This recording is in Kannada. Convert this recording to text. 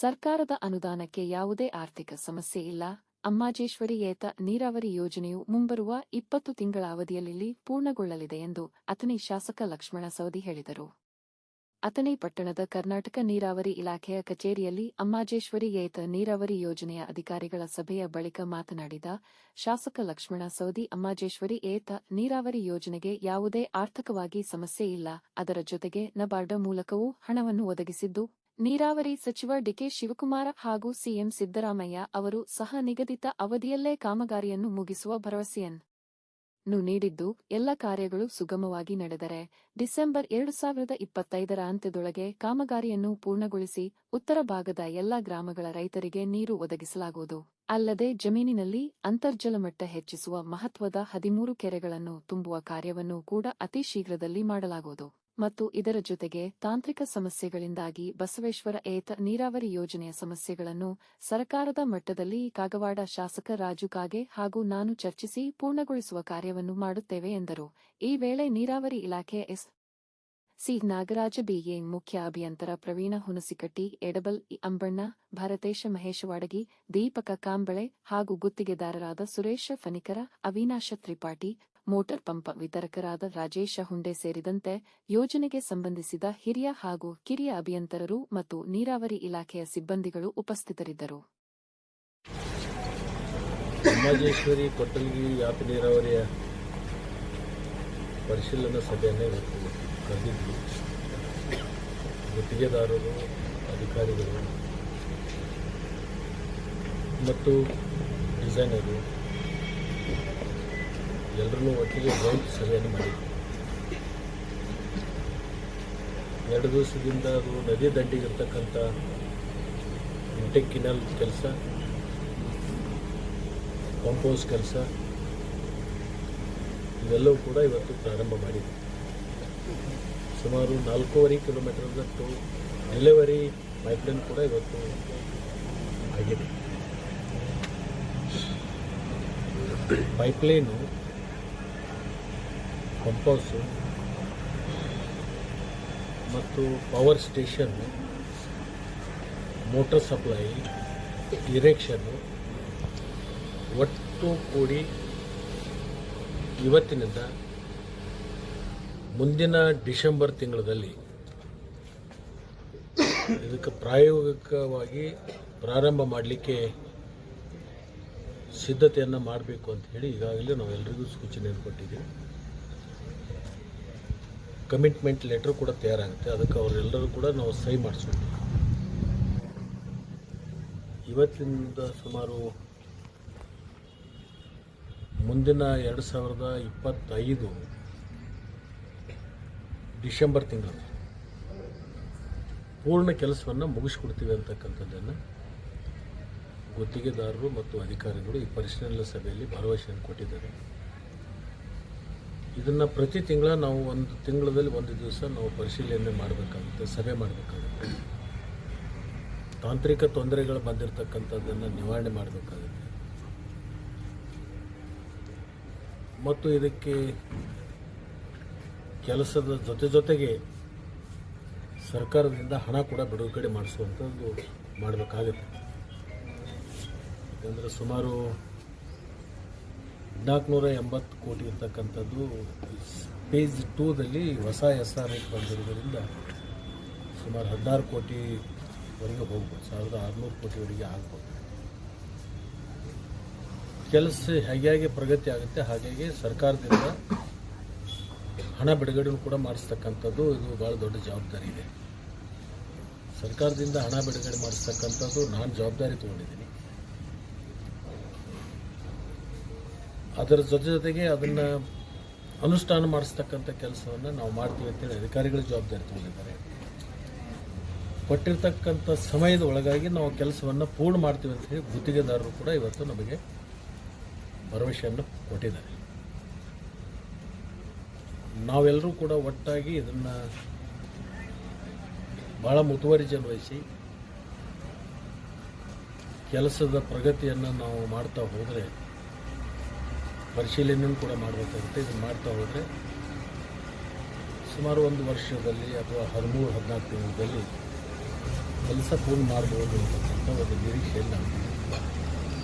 ಸರ್ಕಾರದ ಅನುದಾನಕ್ಕೆ ಯಾವುದೇ ಆರ್ಥಿಕ ಸಮಸ್ಯೆ ಇಲ್ಲ. ಅಮ್ಮಾಜೇಶ್ವರಿ ಏತ ನೀರಾವರಿ ಯೋಜನೆಯು ಮುಂಬರುವ ಇಪ್ಪತ್ತು ತಿಂಗಳ ಅವಧಿಯಲ್ಲಿ ಪೂರ್ಣಗೊಳ್ಳಲಿದೆ ಎಂದು ಅಥಣಿ ಶಾಸಕ ಲಕ್ಷ್ಮಣ ಸವದಿ ಹೇಳಿದರು. ಅಥಣಿ ಪಟ್ಟಣದ ಕರ್ನಾಟಕ ನೀರಾವರಿ ಇಲಾಖೆಯ ಕಚೇರಿಯಲ್ಲಿ ಅಮ್ಮಾಜೇಶ್ವರಿ ಏತ ನೀರಾವರಿ ಯೋಜನೆಯ ಅಧಿಕಾರಿಗಳ ಸಭೆಯ ಬಳಿಕ ಮಾತನಾಡಿದ ಶಾಸಕ ಲಕ್ಷ್ಮಣ ಸವದಿ, ಅಮ್ಮಾಜೇಶ್ವರಿ ಏತ ನೀರಾವರಿ ಯೋಜನೆಗೆ ಯಾವುದೇ ಆರ್ಥಿಕವಾಗಿ ಸಮಸ್ಯೆ ಇಲ್ಲ. ಅದರ ಜೊತೆಗೆ ನಬಾರ್ಡ ಮೂಲಕವೂ ಹಣವನ್ನು ಒದಗಿಸಿದ್ದು ನೀರಾವರಿ ಸಚಿವ ಡಿಕೆ ಶಿವಕುಮಾರ ಹಾಗೂ ಸಿಎಂ ಸಿದ್ದರಾಮಯ್ಯ ಅವರು ಸಹ ನಿಗದಿತ ಅವಧಿಯಲ್ಲೇ ಕಾಮಗಾರಿಯನ್ನು ಮುಗಿಸುವ ಭರವಸೆಯನ್ನು ನೀಡಿದ್ದು, ಎಲ್ಲ ಕಾರ್ಯಗಳು ಸುಗಮವಾಗಿ ನಡೆದರೆ ಡಿಸೆಂಬರ್ ಎರಡು ಸಾವಿರದ ಇಪ್ಪತ್ತೈದರ ಅಂತ್ಯದೊಳಗೆ ಕಾಮಗಾರಿಯನ್ನು ಪೂರ್ಣಗೊಳಿಸಿ ಉತ್ತರ ಭಾಗದ ಎಲ್ಲ ಗ್ರಾಮಗಳ ರೈತರಿಗೆ ನೀರು ಒದಗಿಸಲಾಗುವುದು. ಅಲ್ಲದೆ ಜಮೀನಿನಲ್ಲಿ ಅಂತರ್ಜಲ ಮಟ್ಟ ಹೆಚ್ಚಿಸುವ ಮಹತ್ವದ ಹದಿಮೂರು ಕೆರೆಗಳನ್ನು ತುಂಬುವ ಕಾರ್ಯವನ್ನು ಕೂಡ ಅತಿ ಶೀಘ್ರದಲ್ಲಿ ಮಾಡಲಾಗುವುದು. ಮತ್ತು ಇದರ ಜೊತೆಗೆ ತಾಂತ್ರಿಕ ಸಮಸ್ಯೆಗಳಿಂದಾಗಿ ಬಸವೇಶ್ವರ ಏತ ನೀರಾವರಿ ಯೋಜನೆಯ ಸಮಸ್ಯೆಗಳನ್ನು ಸರ್ಕಾರದ ಮಟ್ಟದಲ್ಲಿ ಕಾಗವಾಡ ಶಾಸಕ ರಾಜು ಕಾಗೆ ಹಾಗೂ ನಾನು ಚರ್ಚಿಸಿ ಪೂರ್ಣಗೊಳಿಸುವ ಕಾರ್ಯವನ್ನು ಮಾಡುತ್ತೇವೆ ಎಂದರು. ಈ ವೇಳೆ ನೀರಾವರಿ ಇಲಾಖೆ ಎಸ್. ಸಿ. ನಾಗರಾಜ, ಬಿಎ. ಮುಖ್ಯ ಅಭಿಯಂತರ ಪ್ರವೀಣ ಹುಣಸಿಕಟ್ಟಿ, ಎಡಬಲ್ ಅಂಬಣ್ಣ, ಭರತೇಶ ಮಹೇಶವಾಡಗಿ, ದೀಪಕ ಕಾಂಬಳೆ ಹಾಗೂ ಗುತ್ತಿಗೆದಾರರಾದ ಸುರೇಶ ಫನಿಕರ ಅವಿನಾಶ ತ್ರಿಪಾಠಿ ಮೋಟಾರ್ ಪಂಪ್ ವಿತರಕರಾದ ರಾಜೇಶ ಹುಂಡೆ ಸೇರಿದಂತೆ ಯೋಜನೆಗೆ ಸಂಬಂಧಿಸಿದ ಹಿರಿಯ ಹಾಗೂ ಕಿರಿಯ ಅಭಿಯಂತರರು ಮತ್ತು ನೀರಾವರಿ ಇಲಾಖೆಯ ಸಿಬ್ಬಂದಿಗಳು ಉಪಸ್ಥಿತರಿದ್ದರು. ಸಮಾಜೇಶ್ವರಿ ಕೊಟ್ಟಲ್ಗಿ ನೀರಾವರಿಯ ಪರಿಶೀಲನಾ ಸಭೆಯನ್ನೇ ಕರೆದಿದ್ವಿ. ಗುತ್ತಿಗೆದಾರರು, ಅಧಿಕಾರಿಗಳು ಮತ್ತು ಡಿಸೈನರು. ಎಲ್ಲರನ್ನೂ ಒಟ್ಟಿಗೆ ಜಾಯಿಂಟ್ ಸಭೆಯನ್ನು ಮಾಡಿದ್ವಿ ಎರಡು ದಿವಸದಿಂದ ಅದು ನದಿ ದಂಡಿಗಿರ್ತಕ್ಕಂಥ ಇಂಟೆಕ್ ಕಿನಲ್ ಕೆಲಸ ಕಾಂಪೋಸ್ ಕೆಲಸ, ಇವೆಲ್ಲವೂ ಕೂಡ ಇವತ್ತು ಪ್ರಾರಂಭ ಮಾಡಿದೆ ಸುಮಾರು ನಾಲ್ಕೂವರೆ ಕಿಲೋಮೀಟರ್ದಷ್ಟು ಡೆಲಿವರಿ ಪೈಪ್ಲೈನ್ ಕೂಡ ಇವತ್ತು ಆಗಿದೆ. ಪೈಪ್ಲೈನು ಕಂಪೌಸು ಮತ್ತು ಪವರ್ ಸ್ಟೇಷನ್ ಮೋಟರ್ ಸಪ್ಲೈ ಇರೆಕ್ಷನ್ನು ಒಟ್ಟು ಕೂಡಿ ಇವತ್ತಿನಿಂದ ಮುಂದಿನ ಡಿಸೆಂಬರ್ ತಿಂಗಳಲ್ಲಿ ಇದಕ್ಕೆ ಪ್ರಾಯೋಗಿಕವಾಗಿ ಪ್ರಾರಂಭ ಮಾಡಲಿಕ್ಕೆ ಸಿದ್ಧತೆಯನ್ನು ಮಾಡಬೇಕು ಅಂತ ಹೇಳಿ ಈಗಾಗಲೇ ನಾವೆಲ್ಲರಿಗೂ ಸೂಚನೆಯನ್ನು ಕೊಟ್ಟಿದ್ದೀವಿ. ಕಮಿಟ್ಮೆಂಟ್ ಲೆಟ್ರ್ ಕೂಡ ತಯಾರಾಗುತ್ತೆ. ಅದಕ್ಕೆ ಅವರೆಲ್ಲರೂ ಕೂಡ ನಾವು ಸಹಿ ಮಾಡಿಸ್ಬೇಕು. ಇವತ್ತಿನಿಂದ ಸುಮಾರು ಮುಂದಿನ ಎರಡು ಸಾವಿರದ ಇಪ್ಪತ್ತೈದು ಡಿಸೆಂಬರ್ ತಿಂಗಳು ಪೂರ್ಣ ಕೆಲಸವನ್ನು ಮುಗಿಸ್ಕೊಡ್ತೀವಿ ಅಂತಕ್ಕಂಥದ್ದನ್ನು ಗುತ್ತಿಗೆದಾರರು ಮತ್ತು ಅಧಿಕಾರಿಗಳು ಈ ಪರಿಶೀಲನಾ ಸಭೆಯಲ್ಲಿ ಭರವಸೆಯನ್ನು ಕೊಟ್ಟಿದ್ದಾರೆ. ಇದನ್ನು ಪ್ರತಿ ತಿಂಗಳ ನಾವು ಒಂದು ತಿಂಗಳಲ್ಲಿ ಒಂದು ದಿವಸ ನಾವು ಪರಿಶೀಲನೆ ಮಾಡಬೇಕಾಗುತ್ತೆ, ಸಭೆ ಮಾಡಬೇಕಾಗುತ್ತೆ. ತಾಂತ್ರಿಕ ತೊಂದರೆಗಳು ಬಂದಿರತಕ್ಕಂಥದ್ದನ್ನು ನಿವಾರಣೆ ಮಾಡಬೇಕಾಗುತ್ತೆ. ಮತ್ತು ಇದಕ್ಕೆ ಕೆಲಸದ ಜೊತೆ ಜೊತೆಗೆ ಸರ್ಕಾರದಿಂದ ಹಣ ಕೂಡ ಬಿಡುಗಡೆ ಮಾಡಿಸುವಂಥದ್ದು ಮಾಡಬೇಕಾಗುತ್ತೆ. ಯಾಕಂದರೆ ಸುಮಾರು ಹದಿನಾಲ್ಕುನೂರ ಎಂಬತ್ತು ಕೋಟಿ ಇರ್ತಕ್ಕಂಥದ್ದು ಪೇಜ್ ಟೂದಲ್ಲಿ ಹೊಸ ಎಸ್ ಆರ್ ಐ ಬಂದಿರೋದ್ರಿಂದ ಸುಮಾರು ಹದಿನಾರು ಕೋಟಿವರೆಗೆ ಹೋಗ್ಬೋದು, ಸಾವಿರದ ಆರುನೂರು ಕೋಟಿವರೆಗೆ ಆಗ್ಬೋದು. ಕೆಲಸ ಹೇಗೆ ಪ್ರಗತಿ ಆಗುತ್ತೆ, ಹಾಗಾಗಿ ಸರ್ಕಾರದಿಂದ ಹಣ ಬಿಡುಗಡೆಯೂ ಕೂಡ ಮಾಡಿಸ್ತಕ್ಕಂಥದ್ದು ಇದು ಭಾಳ ದೊಡ್ಡ ಜವಾಬ್ದಾರಿ ಇದೆ. ಸರ್ಕಾರದಿಂದ ಹಣ ಬಿಡುಗಡೆ ಮಾಡಿಸ್ತಕ್ಕಂಥದ್ದು ನಾನು ಜವಾಬ್ದಾರಿ ತೊಗೊಂಡಿದ್ದೀನಿ. ಅದರ ಜೊತೆ ಜೊತೆಗೆ ಅದನ್ನು ಅನುಷ್ಠಾನ ಮಾಡಿಸ್ತಕ್ಕಂಥ ಕೆಲಸವನ್ನು ನಾವು ಮಾಡ್ತೀವಿ ಅಂತೇಳಿ ಅಧಿಕಾರಿಗಳು ಜವಾಬ್ದಾರಿ ತಗೊಂಡಿದ್ದಾರೆ. ಕೊಟ್ಟಿರ್ತಕ್ಕಂಥ ಸಮಯದ ಒಳಗಾಗಿ ನಾವು ಕೆಲಸವನ್ನು ಪೂರ್ಣ ಮಾಡ್ತೀವಿ ಅಂತ ಹೇಳಿ ಗುತ್ತಿಗೆದಾರರು ಕೂಡ ಇವತ್ತು ನಮಗೆ ಭರವಸೆಯನ್ನು ಕೊಟ್ಟಿದ್ದಾರೆ. ನಾವೆಲ್ಲರೂ ಕೂಡ ಒಟ್ಟಾಗಿ ಇದನ್ನು ಭಾಳ ಮುತುವರ್ಜಿ ವಹಿಸಿ ಕೆಲಸದ ಪ್ರಗತಿಯನ್ನು ನಾವು ಮಾಡ್ತಾ ಹೋದರೆ ಪರಿಶೀಲನೆಯೂ ಕೂಡ ಮಾಡಬೇಕಾಗುತ್ತೆ. ಇದನ್ನು ಮಾಡ್ತಾ ಹೋದರೆ ಸುಮಾರು ಒಂದು ವರ್ಷದಲ್ಲಿ ಅಥವಾ ಹದಿಮೂರು, ಹದಿನಾಲ್ಕು ತಿಂಗಳಲ್ಲಿ ಕೆಲಸ ಪೂರ್ಣ ಮಾಡ್ಬೋದು ಅಂತಕ್ಕಂಥ ಒಂದು ನಿರೀಕ್ಷೆಯನ್ನು